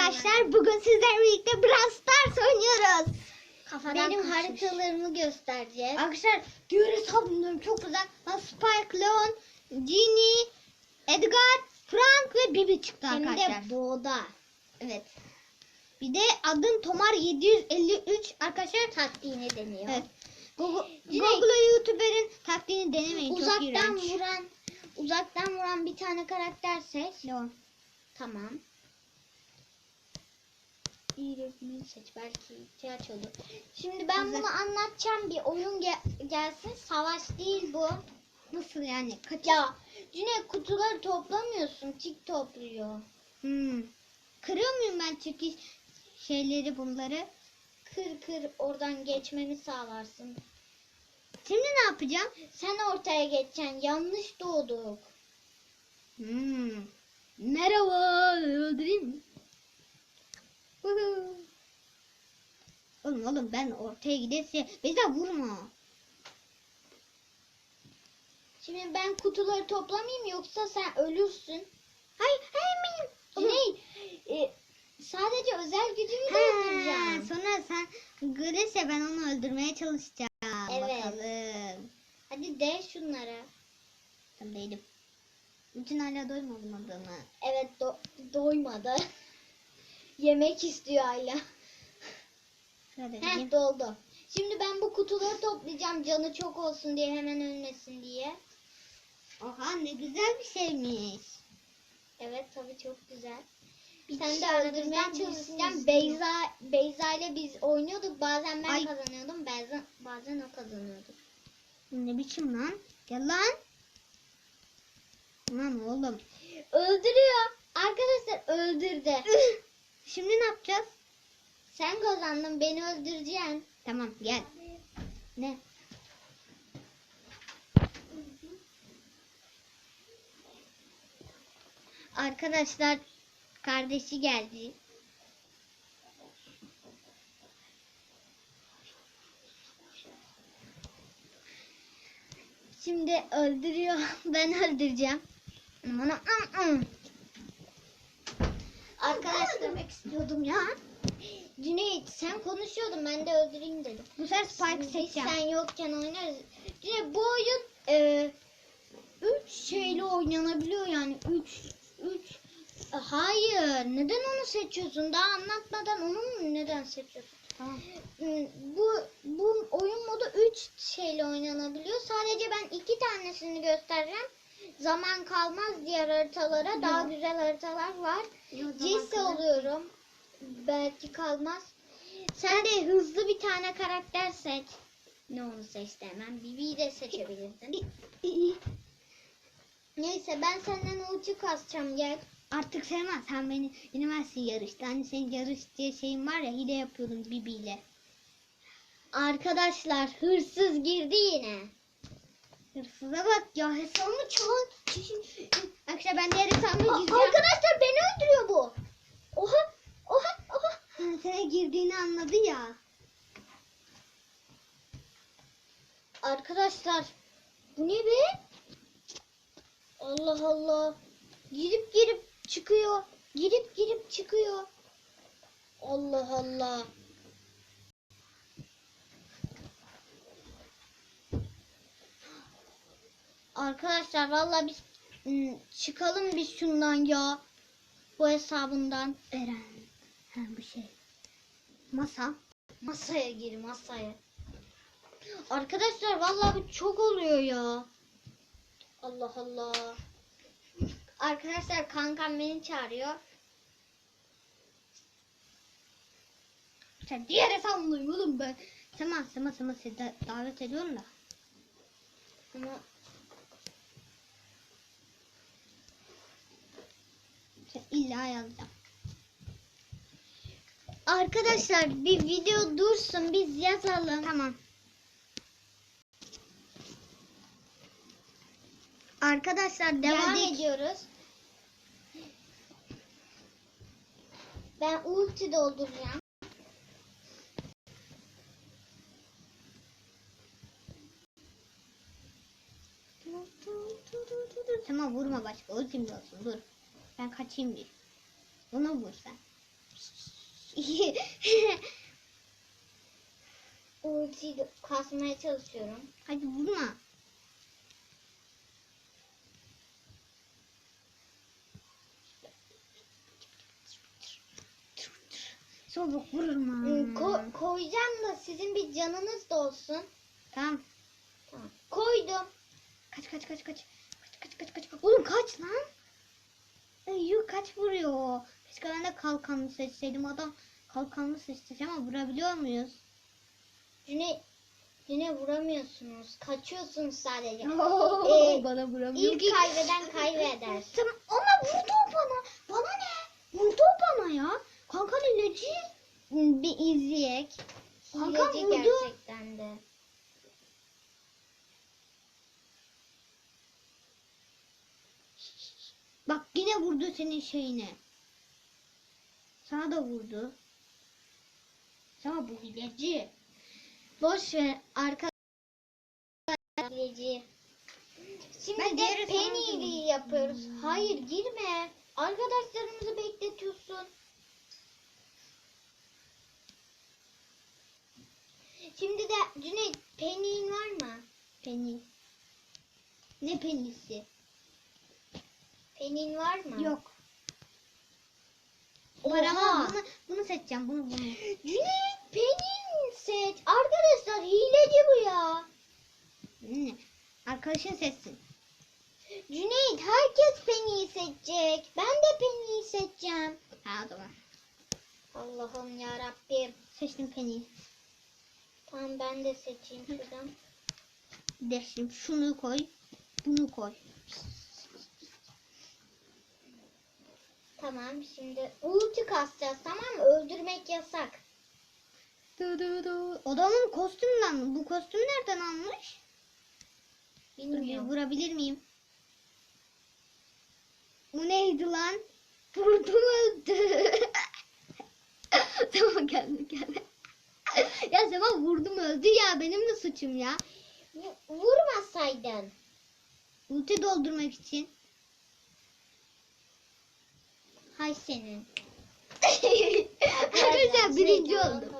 arkadaşlar bugün sizlerle birlikte Brawl Stars oynuyoruz. Kafadan Benim kaçmış. haritalarımı göstereceğiz. Arkadaşlar Göre hesabımdan çok güzel. Spike, Leon, Ginny, Edgar, Frank ve Bibi çıktı hem arkadaşlar. de boğda. Evet. Bir de adım Tomar 753 arkadaşlar. Taktiğini deniyor. Evet. Google. Google'a YouTuber'ın taktiğini denemeyin. çok Uzaktan iğrenç. vuran uzaktan vuran bir tane karakter seç. Leon. Tamam. İyi resmini seç belki ihtiyaç olur. Şimdi ben Güzel. bunu anlatacağım bir oyun ge- gelsin. Savaş değil bu. Nasıl yani? Kaç? Ya Cüneyt kutuları toplamıyorsun. Tik topluyor. Hmm. Kırıyor muyum ben çünkü şeyleri bunları? Kır kır oradan geçmemi sağlarsın. Şimdi ne yapacağım? Sen ortaya geçeceksin. Yanlış doğduk. Hmm. Merhaba. Öldüreyim mi? Oğlum oğlum ben ortaya giderse bize vurma. Şimdi ben kutuları toplamayayım yoksa sen ölürsün. Hayır hayır benim. Cüneyt e, sadece özel gücümü de öldüreceğim. sonra sen görürse ben onu öldürmeye çalışacağım. Evet. Bakalım. Hadi de şunlara. Tam değilim. Bütün hala doymadım adamı. Evet do- doymadı. Yemek istiyor. Şöyle Heh doldu. Şimdi ben bu kutuları toplayacağım canı çok olsun diye hemen ölmesin diye. Oha ne güzel bir şeymiş. Evet tabii çok güzel. Bir Sen de öldürmeye çalışacağım. Beyza Beyza ile biz oynuyorduk. Bazen ben Ay. kazanıyordum. Bazen bazen o kazanıyordu. Ne biçim lan? Gel lan. Lan oğlum. Öldürüyor. Arkadaşlar öldürdü. Şimdi ne yapacağız? Sen kazandın beni öldüreceksin. Tamam gel. Ne? Arkadaşlar kardeşi geldi. Şimdi öldürüyor. Ben öldüreceğim. Bana Arkadaşlar demek istiyordum ya. Cüneyt sen konuşuyordun ben de öldüreyim dedim. Bu sefer Spike seçeceğim. sen yokken oynarız. Cüneyt bu oyun e, üç şeyle oynanabiliyor yani. Üç, üç. E, Hayır. Neden onu seçiyorsun? Daha anlatmadan onu mu neden seçiyorsun? Tamam. Hmm, Bu bu oyun modu 3 şeyle oynanabiliyor. Sadece ben iki tanesini göstereceğim. Zaman kalmaz diğer haritalara. Daha Yok. güzel haritalar var. Kalmaz. oluyorum. Belki kalmaz. Sen de hızlı bir tane karakter seç. Ne onu seçti hemen. Bibi'yi de seçebilirsin. Neyse ben senden ulti kasacağım gel. Artık sevmez. Sen beni yenemezsin yarışta. Hani senin yarış diye şeyin var ya hile yapıyordun Bibi'yle. Arkadaşlar hırsız girdi yine. Hırsıza bak ya hesabımı çalan kişi. Arkadaşlar ben diğer Aa, gireceğim. arkadaşlar beni öldürüyor bu. Oha oha oha. Ha, Sana girdiğini anladı ya. Arkadaşlar bu ne be? Allah Allah. Girip girip çıkıyor. Girip girip çıkıyor. Allah Allah. Arkadaşlar vallahi biz çıkalım biz şundan ya. Bu hesabından. Eren. Ha bu şey. Masa. Masaya gir masaya. Arkadaşlar vallahi bu çok oluyor ya. Allah Allah. Arkadaşlar kankam beni çağırıyor. Sen diğer hesabımdayım oğlum ben. Sema Sema Sema seni da- davet ediyorum da. Ama İlla yazacağım. arkadaşlar bir video dursun biz yazalım. Tamam. Arkadaşlar Devam geldik. ediyoruz. Ben ulti dolduracağım. Sema vurma başka ultim de olsun dur. Ben kaçayım bir. Ona vur sen. Ultiyi kasmaya çalışıyorum. Hadi vurma. Soğuk vurma. Ee, Ko- koyacağım da sizin bir canınız da olsun. Tamam. Tamam. Koydum. Kaç kaç kaç kaç. Kaç kaç kaç kaç. Oğlum kaç lan. Yuh kaç vuruyor. Keşke ben de kalkanlı seçseydim. Adam kalkanlı seçti ama vurabiliyor muyuz? Yine yine vuramıyorsunuz. Kaçıyorsunuz sadece. Ee, bana vuramıyor İlk kaybeden kaybeder. Tamam ama vurdu o bana. Bana ne? Vurdu o bana ya. Kanka ilacı bir izleyek. Hileci vurdu. gerçekten de. Bak yine vurdu senin şeyine. Sana da vurdu. Sana bu hileci. Boş ver arka. Hileci. Şimdi Ben de Penny'liği yapıyoruz. Hayır girme. Arkadaşlarımızı bekletiyorsun. Şimdi de Cüneyt Penny'in var mı? Penny. Ne penisi? Penny'in var mı? Yok. Var ama bunu, bunu seçeceğim. Bunu bunu. Cüneyt Penny'in seç. Arkadaşlar hileci bu ya. Ne? Arkadaşın seçsin. Cüneyt herkes Penny'yi seçecek. Ben de Penny'yi seçeceğim. Ha o zaman. Allah'ım ya Rabbim. Seçtim Penny'yi. Tamam ben de seçeyim şuradan. Deşim şunu koy. Bunu koy. Tamam şimdi ulti kasacağız tamam mı? Öldürmek yasak. Du du du. Adamın kostümünden bu kostümü nereden almış? Dur Bilmiyorum. vurabilir miyim? Bu neydi lan? Vurdum öldü. tamam geldi geldi. ya Sema vurdum öldü ya benim de suçum ya. Vurmasaydın. Ulti doldurmak için. Hay senin. Arkadaşlar birinci oldum.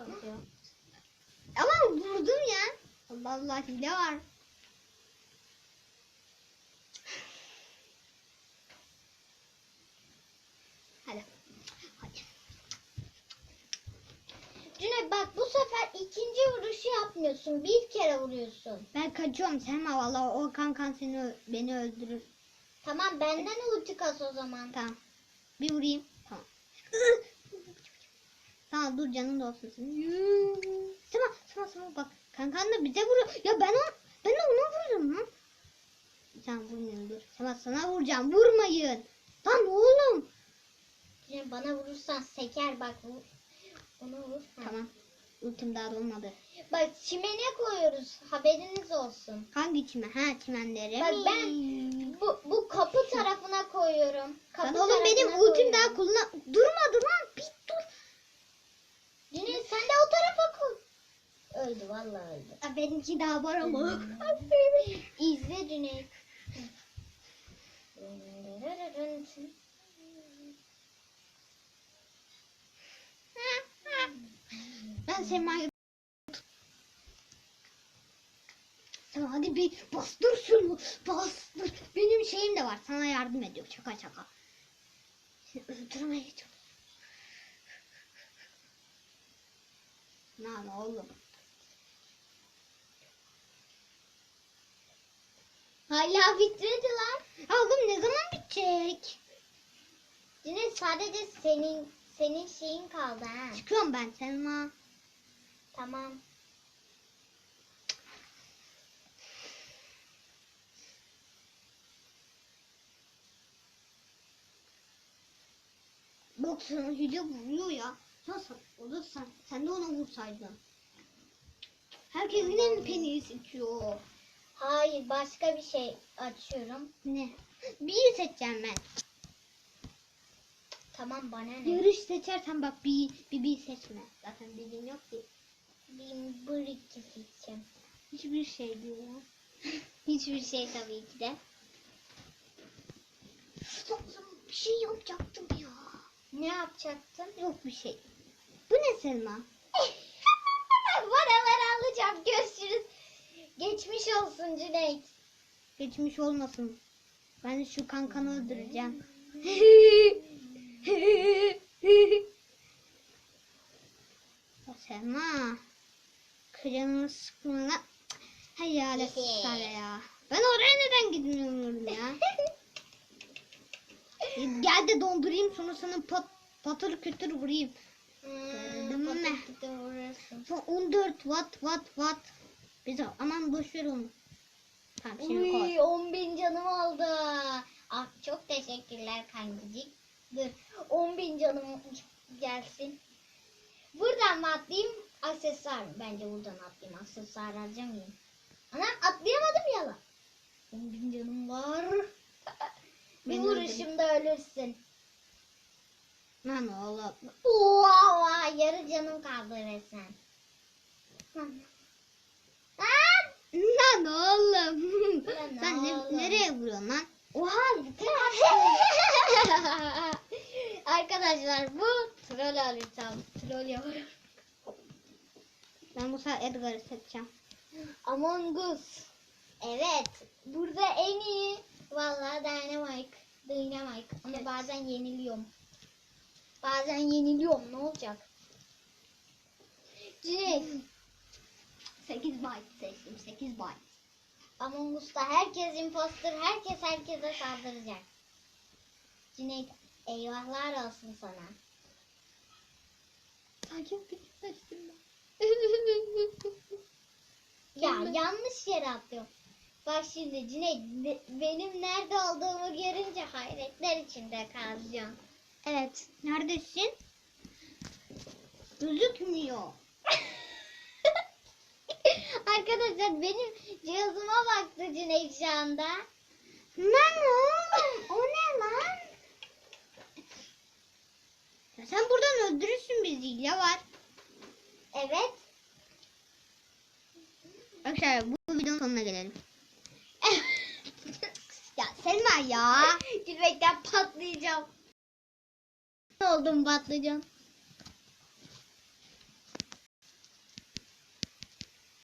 Ama vurdum ya. Allah Allah hile var. Hadi. Hadi. Cüneyt bak bu sefer ikinci vuruşu yapmıyorsun. Bir kere vuruyorsun. Ben kaçıyorum Selma valla o kankan seni beni öldürür. Tamam benden ulti kas o zaman. Tamam. Bir vurayım. Tamam. tamam dur canın da olsun senin. Sema Sema Sema bak. Kankan da bize vuruyor. Ya ben o ben de ona vururum lan. Sen vurmuyorsun dur. Sema sana vuracağım. Vurmayın. Lan oğlum. Bana vurursan seker bak vur. Ona vur. Tamam. Ultim daha dolmadı. Bak çimene koyuyoruz. Haberiniz olsun. Hangi çimen? Ha çimenlere Bak mi? ben bu, bu kapı tarafına koyuyorum. Kapı Lan oğlum benim ultim daha kullan... Durmadı lan. Bir dur. Cüneyt sen de o tarafa koy. Öldü vallahi öldü. Ya benimki daha var ama. İzle Cüneyt. Ben Sema'yı... Tamam hadi bir bastır şunu. Bastır. Benim şeyim de var. Sana yardım ediyor. Şaka şaka. Seni öldürmeye çalışıyorum. Lan oğlum. Hala. Ya Oğlum ne zaman bitecek? Cüneyt sadece senin senin şeyin kaldı ha. Çıkıyorum ben Selma. Tamam. Bak sana hile vuruyor ya. Nasıl? O da sen. De ona vursaydın. Herkes yine mi peniyi seçiyor? Hayır başka bir şey açıyorum. Ne? Bir seçeceğim ben. Tamam bana ne? Yarış seçersen bak bir, bir, bir seçme. Zaten bildiğim yok ki. Bir bir seçeceğim. Hiçbir şey diyor ya. Hiçbir şey tabii ki de. Zaman bir şey yapacaktım ya. Ne yapacaktın? Yok bir şey. Bu ne Selma? Paraları alacağım. Görüşürüz. Geçmiş olsun Cüneyt. Geçmiş olmasın. Ben şu kankanı öldüreceğim. Selma. Kırmızı sıkmana. Hayalet sarı ya. Ben oraya neden gitmiyorum ya? Gel de dondurayım sonra sana pat, patır kütür vurayım. Gördün mü? Patates uğraşsın. Bu 14 watt watt watt. Biz aman boş ver onu. Tamam şimdi koy. Uy 10 bin canım oldu. Ah çok teşekkürler kankacık. Dur 10 bin canım gelsin. Buradan mı atlayayım? Aksesuar? Bence buradan atlayayım. Aksesuar harcamayayım. Anam atlayamadım ya lan. 10 bin canım var. Bir vuruşumda ölürsün. Lan oğlum. Oha yarı canım kaldı resmen. Lan. Oğlum. Lan Sen ne- oğlum. nereye vuruyorsun lan? Oha Arkadaşlar bu troll haritam. Troll yapıyorum. Ben bu sefer Edgar'ı seçeceğim. Among Us. Evet. Burada en iyi vallahi Dynamite. Dynamite. Ama Evet. bazen yeniliyorum. Bazen yeniliyorum. Ne olacak? Cüneyt. 8 byte seçtim. 8 byte. Among Us'ta herkes imposter. Herkes herkese saldıracak. Cüneyt eyvahlar olsun sana. Sakin bir seçtim ben. Ya yanlış yere atlıyorum. Bak şimdi Cüneyt be- benim nerede olduğumu görünce hayretler içinde kalacağım. Evet. Neredesin? Gözükmüyor. Arkadaşlar benim cihazıma baktı Cüneyt şu anda. Lan oğlum. O ne lan? Ya sen buradan öldürürsün bizi. Ya var. Evet. Arkadaşlar bu videonun sonuna gelelim. ya Selma ya. Gülmekten patlayacağım. Ne oldum patlayacağım.